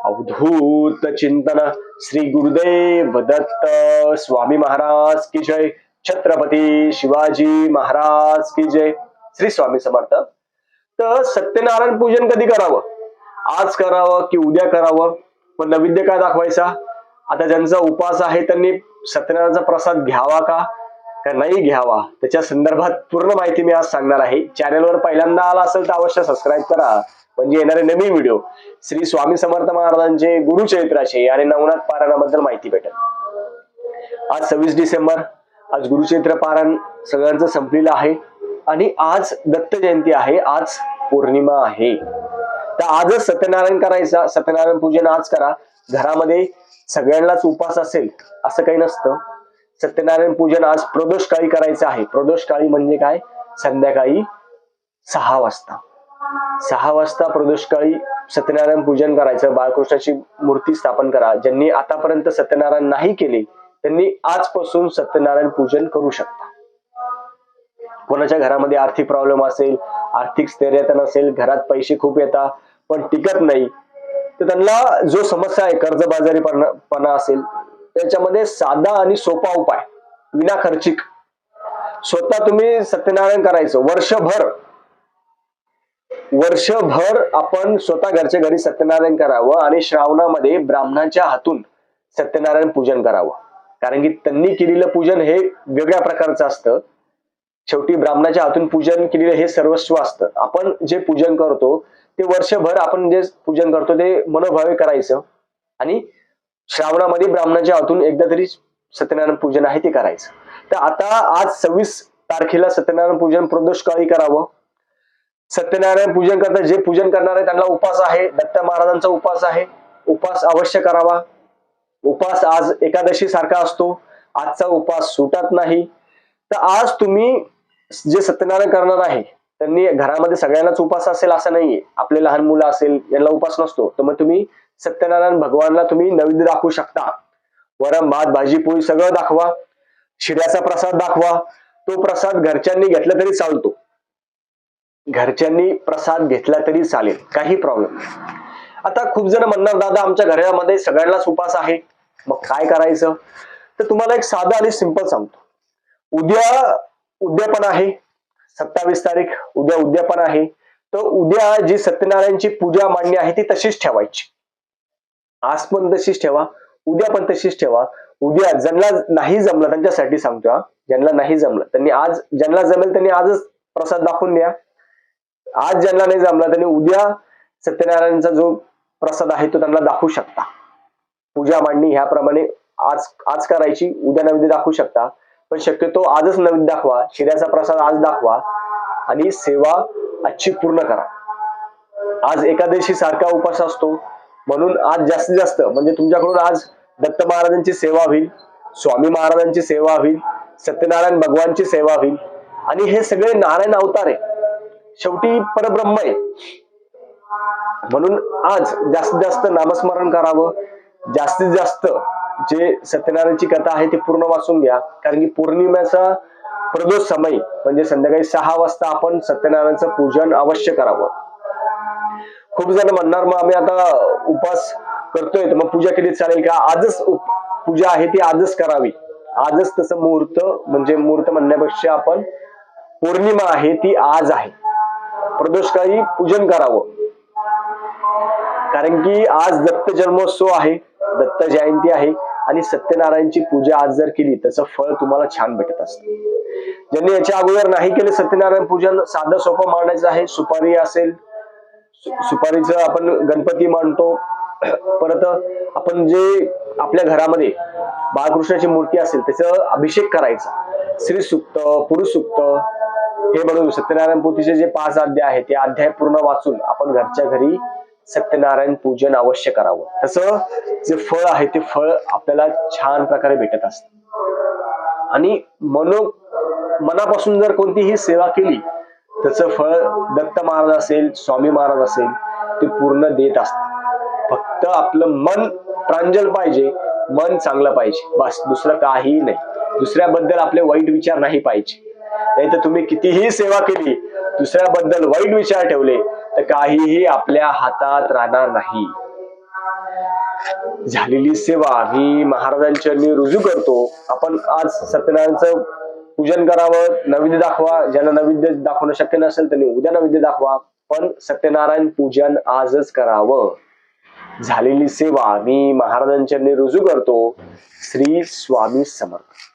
अवधूत चिंतन श्री गुरुदेव दत्त स्वामी महाराज की जय. छत्रपती शिवाजी महाराज की जय. श्री स्वामी समर्थ. तर सत्यनारायण पूजन कधी करावं? आज करावं की उद्या करावं? पण नैवेद्य काय दाखवायचा? आता ज्यांचा उपास आहे त्यांनी सत्यनारायणचा प्रसाद घ्यावा का? का नाही घ्यावा. त्याच्या संदर्भात पूर्ण माहिती मी आज सांगणार आहे. चॅनलवर पहिल्यांदा आला असेल तर अवश्य सबस्क्राईब करा. म्हणजे येणारे नवीन व्हिडिओ श्री स्वामी समर्थ महाराजांचे गुरुचरित्राचे आणि नवनाथ पारायणाबद्दल माहिती भेटेल. आज सव्वीस डिसेंबर. आज गुरुचरित्र पारायण सगळ्यांचं संपलेलं आहे. आणि आज दत्त जयंती आहे. आज पौर्णिमा आहे. तर आजच सत्यनारायण करायचा. सत्यनारायण पूजन आज करा. घरामध्ये सगळ्यांनाच उपास असेल असं काही नसतं. सत्यनारायण पूजन आज प्रदोष काळी करायचं आहे. प्रदोष काळी म्हणजे काय? संध्याकाळी सहा वाजता. सहा वाजता प्रदोष काळी सत्यनारायण पूजन करायचं. बाळकृष्णाची मूर्ती स्थापन करा. ज्यांनी आतापर्यंत सत्यनारायण नाही केले त्यांनी आजपासून सत्यनारायण पूजन करू शकता. कोणाच्या घरामध्ये आर्थिक प्रॉब्लेम असेल आर्थिक स्थैर्यता नसेल घरात पैसे खूप येतात पण टिकत नाही तर त्यांना जो समस्या आहे कर्जबाजारीपणा असेल त्याच्यामध्ये साधा आणि सोपा उपाय. विना खर्चिक. स्वतः तुम्ही सत्यनारायण करायचं. वर्षभर. वर्षभर आपण स्वतः घरच्या घरी सत्यनारायण करावं आणि श्रावणामध्ये ब्राह्मणाच्या हातून सत्यनारायण पूजन करावं. कारण की त्यांनी केलेलं पूजन हे वेगळ्या प्रकारचं असतं. शेवटी ब्राह्मणाच्या हातून पूजन केलेलं हे सर्वस्व असतं. आपण जे पूजन करतो ते वर्षभर आपण जे पूजन करतो ते मनोभावे करायचं. आणि श्रावणामध्ये ब्राह्मणाच्या हातून एकदा तरी सत्यनारायण पूजन आहे ते करायचं. तर आता आज सव्वीस तारखेला सत्यनारायण पूजन प्रदोष काळी करावं. सत्यनारायण पूजन करता जे पूजन करणार आहे त्यांना उपास आहे. दत्त महाराजांचा उपास आहे. उपास अवश्य करावा. उपास आज एकादशी सारखा असतो. आजचा उपास सुटत नाही. तर आज तुम्ही जे सत्यनारायण करणार आहे त्यांनी घरामध्ये सगळ्यांनाच उपास असेल असं नाहीये. आपले लहान मुलं असेल यांना उपास नसतो. तर मग तुम्ही सत्यनारायण भगवानला तुम्ही नैवेद्य दाखवू शकता. वरम भात भाजी पोळी सगळं दाखवा. शिऱ्याचा प्रसाद दाखवा. तो प्रसाद घरच्यांनी घेतला तरी चालतो. घरच्यांनी प्रसाद घेतला तरी चालेल. काही प्रॉब्लेम आता खूप जण म्हणणार दादा आमच्या घरामध्ये सगळ्यांनाच उपास आहे. मग काय करायचं? तर तुम्हाला एक साधा आणि सिंपल सांगतो. उद्या उद्यापन आहे. सत्तावीस तारीख उद्या उद्यापन आहे. तर उद्या जी सत्यनारायणची पूजा मांडणी आहे ती तशीच ठेवायची. आज पण तशीच ठेवा उद्या पण तशीच ठेवा. उद्या ज्यांना नाही जमलं त्यांच्यासाठी सांगतो हा ज्यांना नाही जमलं त्यांनी आज ज्यांना जमेल त्यांनी आजच प्रसाद दाखवून द्या. आज ज्यांना नाही जमला त्यांनी उद्या सत्यनारायणचा जो प्रसाद आहे तो त्यांना दाखवू शकता. पूजा मांडणी ह्याप्रमाणे आज आज करायची उद्या नैवेद्य दाखवू शकता. पण शक्यतो आजच नवीन दाखवा शिऱ्याचा प्रसाद आज दाखवा आणि सेवा आजची पूर्ण करा. आज एकादशी सारखा उपास असतो. म्हणून आज जास्तीत जास्त म्हणजे तुमच्याकडून आज दत्त महाराजांची सेवा होईल स्वामी महाराजांची सेवा होईल सत्यनारायण भगवानची सेवा होईल आणि हे सगळे नारायण अवतार आहे शेवटी परब्रह्म आहे म्हणून आज जास्तीत जास्त नामस्मरण करावं जास्तीत जास्त जे सत्यनारायणची कथा आहे ती पूर्ण वाचून घ्या. कारण की पौर्णिमेचा प्रदोष समय म्हणजे संध्याकाळी सहा वाजता आपण सत्यनारायणचं पूजन अवश्य करावं. खूप जण म्हणणार मग आम्ही आता उपास करतोय मग पूजा केली चालेल का? आजच पूजा आहे ती आजच करावी. आजच तसं मुहूर्त म्हणजे मुहूर्त म्हणण्यापेक्षा आपण पौर्णिमा आहे ती आज आहे. प्रदोषकाळी पूजन करावं. कारण की आज दत्त जन्मोत्सव आहे. दत्त जयंती आहे. आणि सत्यनारायणची पूजा आज जर केली त्याचं फळ तुम्हाला छान भेटत असतं. ज्यांनी याच्या अगोदर नाही केले सत्यनारायण पूजन साधं सोपं मांडायचं आहे. सुपारी असेल सु- सुपारीचं आपण गणपती मांडतो. परत आपण जे आपल्या घरामध्ये बाळकृष्णाची मूर्ती असेल त्याचं अभिषेक करायचा. श्री सुक्त पुरुष सुक्त हे म्हणून सत्यनारायण पोथीचे जे पाच अध्याय आहेत ते अध्याय पूर्ण वाचून आपण घरच्या घरी सत्यनारायण पूजन अवश्य करावं. तसं जे फळ आहे ते फळ आपल्याला छान प्रकारे भेटत असत. आणि मनो मनापासून जर कोणतीही सेवा केली त्याचं फळ दत्त महाराज असेल स्वामी महाराज असेल ते पूर्ण देत असतात. फक्त आपलं मन प्रांजल पाहिजे मन चांगलं पाहिजे. बस दुसरं काहीही नाही. दुसऱ्याबद्दल आपले वाईट विचार नाही पाहिजे. नाही तर तुम्ही कितीही सेवा केली दुसऱ्याबद्दल वाईट विचार ठेवले काहीही आपल्या हातात राहणार नाही. झालेली सेवा मी महाराजांच्या रुजू करतो. आपण आज सत्यनारायणचं पूजन करावं नैवेद्य दाखवा. ज्यांना नैवेद्य दाखवणं शक्य नसेल त्यांनी उद्या नैवेद्य दाखवा. पण सत्यनारायण पूजन आजच करावं. झालेली सेवा मी महाराजांच्या रुजू करतो. श्री स्वामी समर्थ.